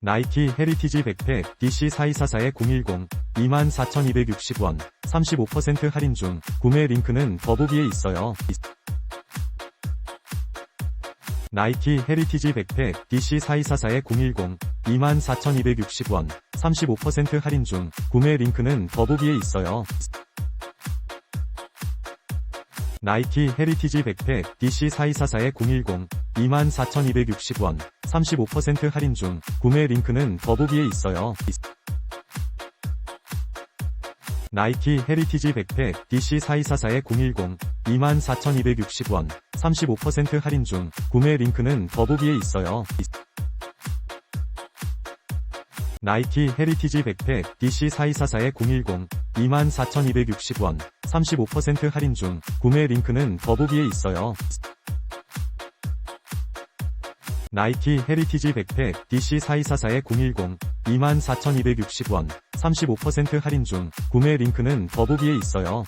나이키 헤리티지 백팩 DC4244에 010 24,260원 35% 할인 중 구매 링크는 더보기에 있어요. 나이키 헤리티지 백팩 DC4244에 010 24,260원 35% 할인 중 구매 링크는 더보기에 있어요. 나이키 헤리티지 백팩 DC4244에 010 24,260원 35% 할인 중 구매 링크는 더보기에 있어요. 나이키 헤리티지 백팩 DC4244에 010 24,260원 35% 할인 중 구매 링크는 더보기에 있어요. 나이키 헤리티지 백팩 DC4244에 010 24,260원 35% 할인 중 구매 링크는 더보기에 있어요. 나이키 헤리티지 백팩 DC4244에 010 24,260원 35% 할인 중 구매 링크는 더보기에 있어요.